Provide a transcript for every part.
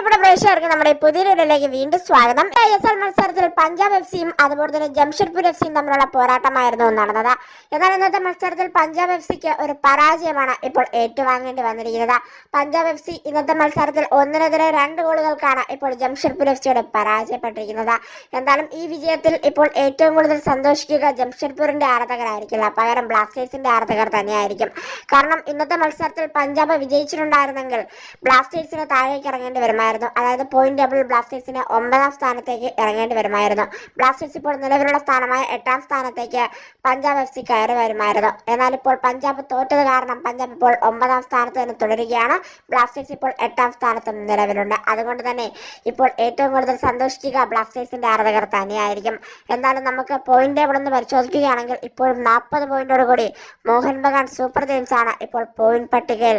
പ്രിയപ്പെട്ട പ്രേക്ഷകർക്ക് നമ്മുടെ പുതിയ ഇടയിലേക്ക് വീണ്ടും സ്വാഗതം. ഐ എസ് എൽ മത്സരത്തിൽ പഞ്ചാബ് എഫ് സിയും അതുപോലെ തന്നെ ജംഷഡ്പൂർ എഫ് സിയും തമ്മിലുള്ള പോരാട്ടമായിരുന്നു നടന്നത്. എന്നാൽ ഇന്നത്തെ മത്സരത്തിൽ പഞ്ചാബ് എഫ് സിക്ക് ഒരു പരാജയമാണ് ഇപ്പോൾ ഏറ്റുവാങ്ങേണ്ടി വന്നിരിക്കുന്നത്. പഞ്ചാബ് എഫ് സി ഇന്നത്തെ മത്സരത്തിൽ ഒന്നിനെതിരെ രണ്ട് ഗോളുകൾക്കാണ് ഇപ്പോൾ ജംഷഡ്പൂർ എഫ് സിയോട് പരാജയപ്പെട്ടിരിക്കുന്നത്. എന്തായാലും ഈ വിജയത്തിൽ ഇപ്പോൾ ഏറ്റവും കൂടുതൽ സന്തോഷിക്കുക ജംഷഡ്പൂരിന്റെ ആരാധകരായിരിക്കില്ല. പകരം ബ്ലാസ്റ്റേഴ്സിന്റെ ആരാധകർ തന്നെയായിരിക്കും. കാരണം ഇന്നത്തെ മത്സരത്തിൽ പഞ്ചാബ് വിജയിച്ചിട്ടുണ്ടായിരുന്നെങ്കിൽ ബ്ലാസ്റ്റേഴ്സിന് താഴേക്ക് ഇറങ്ങേണ്ടി വരുമായിരുന്നു. അതായത് പോയിന്റ് ടേബിൾ ബ്ലാസ്റ്റേഴ്സിന് ഒമ്പതാം സ്ഥാനത്തേക്ക് ഇറങ്ങേണ്ടി വരുമായിരുന്നു. ബ്ലാസ്റ്റേഴ്സ് ഇപ്പോൾ നിലവിലുള്ള സ്ഥാനമായ എട്ടാം സ്ഥാനത്തേക്ക് പഞ്ചാബ് എഫ് സി കയറി വരുമായിരുന്നു. എന്നാൽ ഇപ്പോൾ പഞ്ചാബ് തോറ്റത് കാരണം പഞ്ചാബ് ഇപ്പോൾ ഒമ്പതാം സ്ഥാനത്ത് തന്നെ തുടരുകയാണ്. ബ്ലാസ്റ്റേഴ്സ് ഇപ്പോൾ എട്ടാം സ്ഥാനത്തും നിലവിലുണ്ട്. അതുകൊണ്ട് തന്നെ ഇപ്പോൾ ഏറ്റവും കൂടുതൽ സന്തോഷിക്കുക ബ്ലാസ്റ്റേഴ്സിന്റെ ആരാധകർ തന്നെയായിരിക്കും. എന്നാലും നമുക്ക് പോയിന്റ് ടേബിൾ ഒന്ന് പരിശോധിക്കുകയാണെങ്കിൽ ഇപ്പോഴും നാൽപ്പത് പോയിന്റോട് കൂടി മോഹൻ ബഗാൻ സൂപ്പർ ജെയിംസ് ആണ് ഇപ്പോൾ പോയിന്റ് പട്ടികയിൽ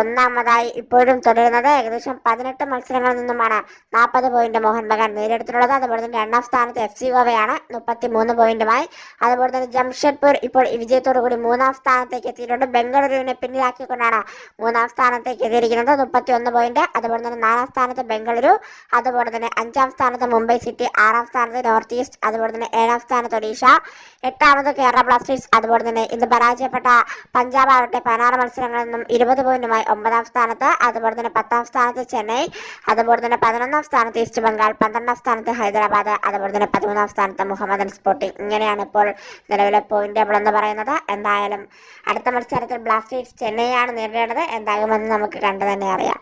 ഒന്നാമതായി ഇപ്പോഴും തുടരുന്നത്. ഏകദേശം പതിനെട്ട് മത്സരങ്ങളിൽ നിന്നുമാണ് നാൽപ്പത് പോയിന്റ് മോഹൻ ബഗാൻ നേടിയെടുത്തിട്ടുള്ളത്. അതുപോലെ തന്നെ രണ്ടാം സ്ഥാനത്ത് എഫ് സി ഗോവയാണ് മുപ്പത്തി മൂന്ന് പോയിന്റുമായി അതുപോലെ തന്നെ ജംഷഡ്പൂർ ഇപ്പോൾ വിജയത്തോടു കൂടി മൂന്നാം സ്ഥാനത്തേക്ക് എത്തിയിട്ടുണ്ട്. ബംഗളൂരുവിനെ പിന്നിലാക്കിക്കൊണ്ടാണ് മൂന്നാം സ്ഥാനത്തേക്ക് എത്തിയിരിക്കുന്നത്. മുപ്പത്തി ഒന്ന് പോയിന്റ് അതുപോലെ തന്നെ നാലാം സ്ഥാനത്ത് ബംഗളൂരു. അതുപോലെ തന്നെ അഞ്ചാം സ്ഥാനത്ത് മുംബൈ സിറ്റി. ആറാം സ്ഥാനത്ത് നോർത്ത് ഈസ്റ്റ്. അതുപോലെ തന്നെ ഏഴാം സ്ഥാനത്ത് ഒഡീഷ. എട്ടാമത് കേരള ബ്ലാസ്റ്റേഴ്സ്. അതുപോലെ തന്നെ ഇന്ന് പരാജയപ്പെട്ട പഞ്ചാബ് ആവട്ടെ പതിനാറ് മത്സരങ്ങളിൽ നിന്നും ഇരുപത് പോയിന്റുമായി ഒമ്പതാം സ്ഥാനത്ത്. അതുപോലെ തന്നെ പത്താം സ്ഥാനത്ത് ചെന്നൈ. അതുപോലെ തന്നെ പതിനൊന്നാം സ്ഥാനത്ത് ഈസ്റ്റ് ബംഗാൾ പന്ത്രണ്ടാം സ്ഥാനത്ത് ഹൈദരാബാദ് അതുപോലെ തന്നെ പതിമൂന്നാം സ്ഥാനത്ത് മുഹമ്മദൻ സ്പോർട്ടിംഗ് ഇങ്ങനെയാണ് ഇപ്പോൾ നിലവിലെ പോയിന്റ് ടേബിൾ എന്ന് പറയുന്നത്. എന്തായാലും അടുത്ത മത്സരത്തിൽ ബ്ലാസ്റ്റേഴ്സ് ചെന്നൈയാണ് നേരിടേണ്ടത്. എന്താകുമെന്ന് നമുക്ക് കണ്ടു തന്നെ അറിയാം.